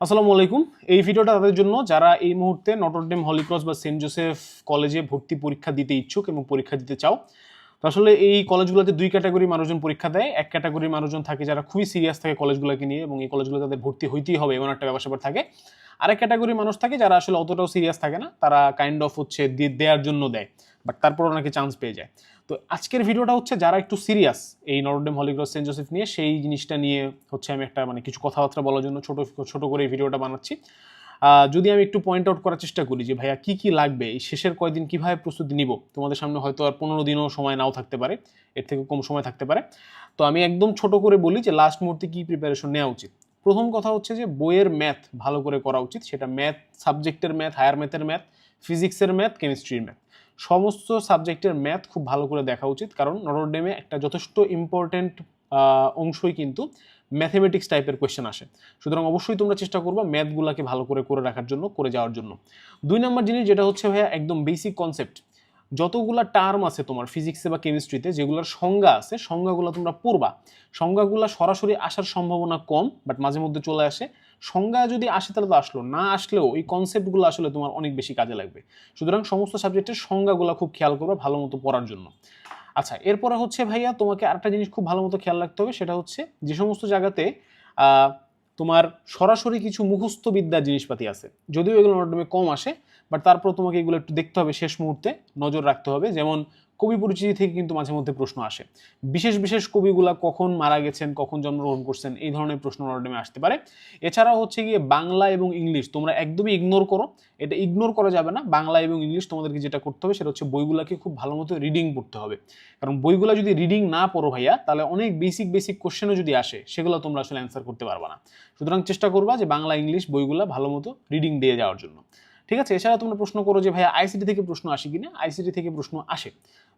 আসসালামু আলাইকুম। এই ভিডিওটা তাদের জন্য যারা এই মুহূর্তে নটরডেম হলিক্রস বা সেন্ট জোসেফ কলেজে ভর্তি পরীক্ষা দিতে ইচ্ছুক এবং পরীক্ষা দিতে চাও তো আসলে এই কলেজগুলোতে দুই ক্যাটাগরি মানুষজন পরীক্ষা দেয়। এক ক্যাটাগরির মানুষজন থাকে যারা খুবই সিরিয়াস থাকে কলেজগুলোকে নিয়ে এবং এই কলেজগুলো তাদের ভর্তি হইতেই হবে এমন একটা স্যাপার থাকে। আরেক ক্যাটাগরি মানুষ থাকে যারা আসলে অতটাও সিরিয়াস থাকে না, তারা কাইন্ড অফ হচ্ছে দেওয়ার জন্য দেয় বাট তারপর ওনাকে চান্স পেয়ে যায়। তো আজকের ভিডিওটা হচ্ছে যারা একটু সিরিয়াস এই নরডেম হলিগ্রস সেন্ট জোসেফ নিয়ে, সেই জিনিসটা নিয়ে হচ্ছে আমি একটা মানে কিছু কথাবার্তা বলার জন্য ছোট ছোট করে ভিডিওটা বানাচ্ছি। যদি আমি একটু পয়েন্ট আউট করার চেষ্টা করি যে, ভাইয়া, কি কি লাগবে? এই শেষের কয়দিন কীভাবে প্রস্তুতি নিব? তোমাদের সামনে হয়তো আর পনেরো দিনও সময় নাও থাকতে পারে। এর থেকে কম সময় থাকতে পারে। তো আমি একদম ছোট করে বলি যে লাস্ট মুহূর্তে কি প্রিপারেশন নেওয়া উচিত? প্রথম কথা হচ্ছে যে, বইয়ের ম্যাথ ভালো করে করা উচিত। সেটা ম্যাথ সাবজেক্টের ম্যাথ হায়ার ম্যাথের ম্যাথ ফিজিক্সের ম্যাথ কেমিস্ট্রির ম্যাথ সমস্ত সাবজেক্টের ম্যাথ খুব ভালো করে দেখা উচিত। কারণ নটরডেমে একটা যথেষ্ট ইম্পর্টেন্ট অংশই কিন্তু ম্যাথমেটিক্স টাইপের কোয়েশ্চেন আসে। সুতরাং অবশ্যই তোমরা চেষ্টা করবে ম্যাথগুলোকে ভালো করে করে রাখার জন্য, করে যাওয়ার জন্য। দুই নম্বর জিনিস যেটা হচ্ছে ভাইয়া, একদম বেসিক কনসেপ্ট যতগুলা টার্ম আছে তোমার ফিজিক্সে বা কেমিস্ট্রিতে যেগুলোর সংজ্ঞা আছে, সংজ্ঞাগুলো তোমরা পড়বা। সংজ্ঞাগুলো সরাসরি আসার সম্ভাবনা কম বাট মাঝে মধ্যে চলে আসে। সংজ্ঞা যদি আসে তাহলে তো আসলো, না আসলেও এই কনসেপ্টগুলো আসলে তোমার অনেক বেশি কাজে লাগবে। সুতরাং সমস্ত সাবজেক্টের সংজ্ঞাগুলো খুব খেয়াল করবে ভালো মতো পড়ার জন্য। আচ্ছা এরপরে হচ্ছে ভাইয়া তোমাকে আরেকটা জিনিস খুব ভালো মতো খেয়াল রাখতে হবে, সেটা হচ্ছে যে সমস্ত জায়গাতে তোমার সরাসরি কিছু মুখস্থ বিদ্যা জিনিসপাতি আছে। যদিও এগুলো নটডমে কম আসে বাট তারপর তোমাকে এগুলো একটু দেখতে হবে শেষ মুহূর্তে, নজর রাখতে হবে। যেমন কবি পরিচিতি থেকে কিন্তু মাঝে মধ্যে প্রশ্ন আসে। বিশেষ বিশেষ কবিগুলা কখন মারা গেছেন, কখন জন্মগ্রহণ করছেন, এই ধরনের প্রশ্ন নটডমে আসতে পারে। এছাড়াও হচ্ছে গিয়ে বাংলা এবং ইংলিশ তোমরা একদমই ইগনোর করো। এটা ইগনোর করা যাবে না। বাংলা এবং ইংলিশ তোমাদেরকে যেটা করতে হবে সেটা হচ্ছে বইগুলোকে খুব ভালো মতো রিডিং পড়তে হবে। কারণ বইগুলো যদি রিডিং না পড়ো ভাইয়া, তাহলে অনেক বেসিক বেসিক কোশ্চেনও যদি আসে, সেগুলো তোমরা আসলে অ্যান্সার করতে পারবে না। সুতরাং চেষ্টা করবা যে বাংলা, ইংলিশ বইগুলো ভালো মতো রিডিং দিয়ে যাওয়ার জন্য। ঠিক আছে? এছাড়া তোমরা প্রশ্ন করো যে ভাইয়া আইসিটি থেকে প্রশ্ন আসে কিনা? আইসিটি থেকে প্রশ্ন আসে।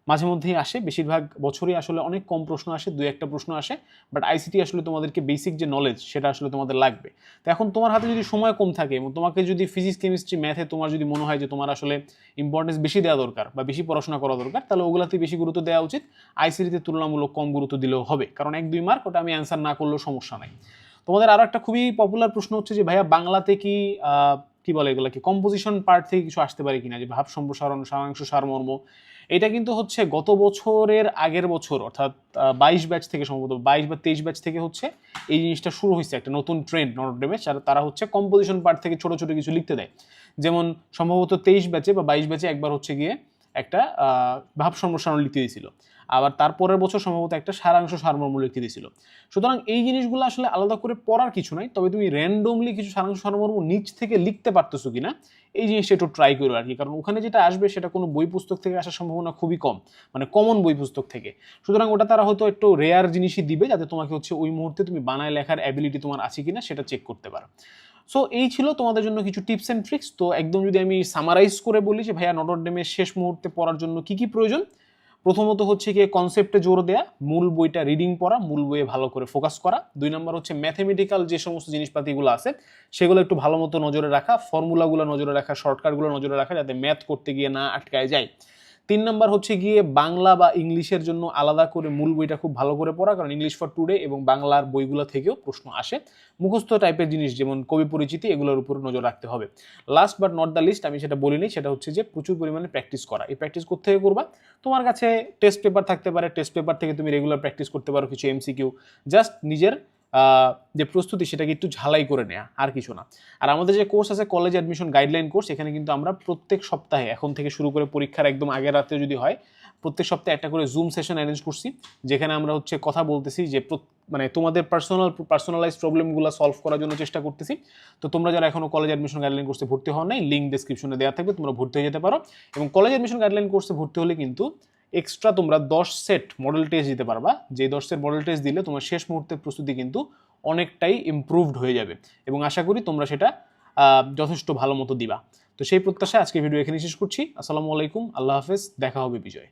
মাঝে মধ্যেই আসে, বেশিরভাগ বছরই আসলে অনেক কম প্রশ্ন আসে, দুই একটা প্রশ্ন আসে বাট আইসিটি আসলে তোমাদেরকে বেসিক যে নলেজ সেটা আসলে তোমাদের লাগবে। তো এখন তোমার হাতে যদি সময় কম থাকে এবং তোমাকে যদি ফিজিক্স কেমিস্ট্রি ম্যাথে তোমার যদি মনে হয় যে তোমার আসলে ইম্পর্টেন্স বেশি দেওয়া দরকার বা বেশি পড়াশোনা করা দরকার, তাহলে ওগুলাতে বেশি গুরুত্ব দেওয়া উচিত। আইসিটিতে তুলনামূলক কম গুরুত্ব দিলেও হবে, কারণ এক, দুই মার্ক ওটা আমি অ্যান্সার না করলেও সমস্যা নাই। তোমাদের আরও একটা খুবই পপুলার প্রশ্ন হচ্ছে যে, ভাইয়া বাংলাতে কি কি বলে এগুলো কি? কম্পোজিশন পার্ট থেকে কিছু আসতে পারে কিনা? যে ভাব সম্প্রসারণ সারাংশ, সারমর্ম। এটা কিন্তু হচ্ছে গত বছরের আগের বছর, অর্থাৎ বাইশ ব্যাচ থেকে সম্ভবত বাইশ বা তেইশ ব্যাচ থেকে হচ্ছে এই জিনিসটা শুরু হয়েছে, একটা নতুন ট্রেন্ড নটরডেমে তারা হচ্ছে কম্পোজিশন পার্ট থেকে ছোট ছোট কিছু লিখতে দেয়। যেমন সম্ভবত তেইশ ব্যাচে বা বাইশ ব্যাচে একবার হচ্ছে গিয়ে একটা ভাব সম্প্রসারণ লিখতে দিয়েছিল। আবার তারপরের বছর সম্ভবত একটা সারাংশ সারমর্ম লিখতে দিয়েছিল। সুতরাং এই জিনিসগুলো আসলে আলাদা করে পড়ার কিছু নাই, তবে তুমি র্যান্ডমলি কিছু সারাংশ সারমর্ম নিচ থেকে লিখতে পারতেছো কিনা, এই জিনিসটা একটু ট্রাই করো আর কি। কারণ ওখানে যেটা আসবে সেটা কোনো বই পুস্তক থেকে আসার সম্ভাবনা খুবই কম মানে কমন বই পুস্তক থেকে। সুতরাং ওটা তারা হয়তো একটু রেয়ার জিনিসই দিবে, যাতে তোমাকে হচ্ছে ওই মুহূর্তে তুমি বানায় লেখার অ্যাবিলিটি তোমার আছে কিনা সেটা চেক করতে পারো। সো এই ছিল তোমাদের জন্য কিছু টিপস অ্যান্ড ট্রিক্স তো একদম যদি আমি সামারাইজ করে বলি যে, ভাইয়া নটরডেমের শেষ মুহূর্তে পড়ার জন্য কি কি প্রয়োজন? প্রথমত হচ্ছে গিয়ে কনসেপ্টে জোর দেয়া, মূল বইটা রিডিং পড়া, মূল বইয়ে ভালো করে ফোকাস করা। দুই নম্বর হচ্ছে ম্যাথমেটিক্যাল যে সমস্ত জিনিসপাতিগুলো আছে, সেগুলো একটু ভালো মতো নজরে রাখা ফর্মুলাগুলো নজরে রাখা শর্টকাটগুলো নজরে রাখা, যাতে ম্যাথ করতে গিয়ে না আটকায় যায়। তিন নম্বর হচ্ছে গিয়ে বাংলা বা ইংলিশের জন্য আলাদা করে মূল বইটা খুব ভালো করে পড়া, কারণ ইংলিশ ফর টুডে এবং বাংলার বইগুলো থেকেও প্রশ্ন আসে। মুখস্থ টাইপের জিনিস যেমন কবি পরিচিতি, এগুলোর উপর নজর রাখতে হবে। Last but not the least আমি সেটা বলিনি সেটা হচ্ছে যে প্রচুর পরিমাণে প্র্যাকটিস করা। এই প্র্যাকটিস করতে থেকে করবা? তোমার কাছে টেস্ট পেপার থাকতে পারে টেস্ট পেপার থেকে তুমি রেগুলার প্র্যাকটিস করতে পারো কিছু এমসিকিউ জাস্ট নিজের যে প্রস্তুতি সেটাকে একটু ঝালাই করে নেওয়া আর কিছু না। আর আমাদের যে কোর্স আছে কলেজ অ্যাডমিশন গাইডলাইন কোর্স এখানে কিন্তু আমরা প্রত্যেক সপ্তাহে, এখন থেকে শুরু করে পরীক্ষার একদম আগের রাতে যদি হয়, প্রত্যেক সপ্তাহে একটা করে জুম সেশন অ্যারেঞ্জ করছি, যেখানে আমরা হচ্ছে কথা বলতেছি যে মানে তোমাদের পার্সোনাল পার্সোনালাইজ প্রবলেমগুলো সলভ করার জন্য চেষ্টা করতেছি। তো তোমরা যারা এখনও কলেজ অ্যাডমিশন গাইডলাইন কোর্সে ভর্তি হওয়া নাই লিঙ্ক ডেসক্রিপশনে দেওয়া থাকবে, তোমরা ভর্তি হয়ে যেতে পারো। এবং কলেজ অ্যাডমিশন গাইডলাইন কোর্সে ভর্তি হলে কিন্তু এক্সট্রা তোমরা দশ সেট মডেল টেস্ট দিতে পারবা। যে দশ সেট মডেল টেস্ট দিলে তোমার শেষ মুহূর্তের প্রস্তুতি কিন্তু অনেকটাই ইম্প্রুভড হয়ে যাবে। এবং আশা করি তোমরা সেটা যথেষ্ট ভালো মতো দিবা। তো সেই প্রত্যাশায় আজকে ভিডিও এখানে শেষ করছি। আসসালামু আলাইকুম, আল্লাহ হাফেজ, দেখা হবে বিজয়।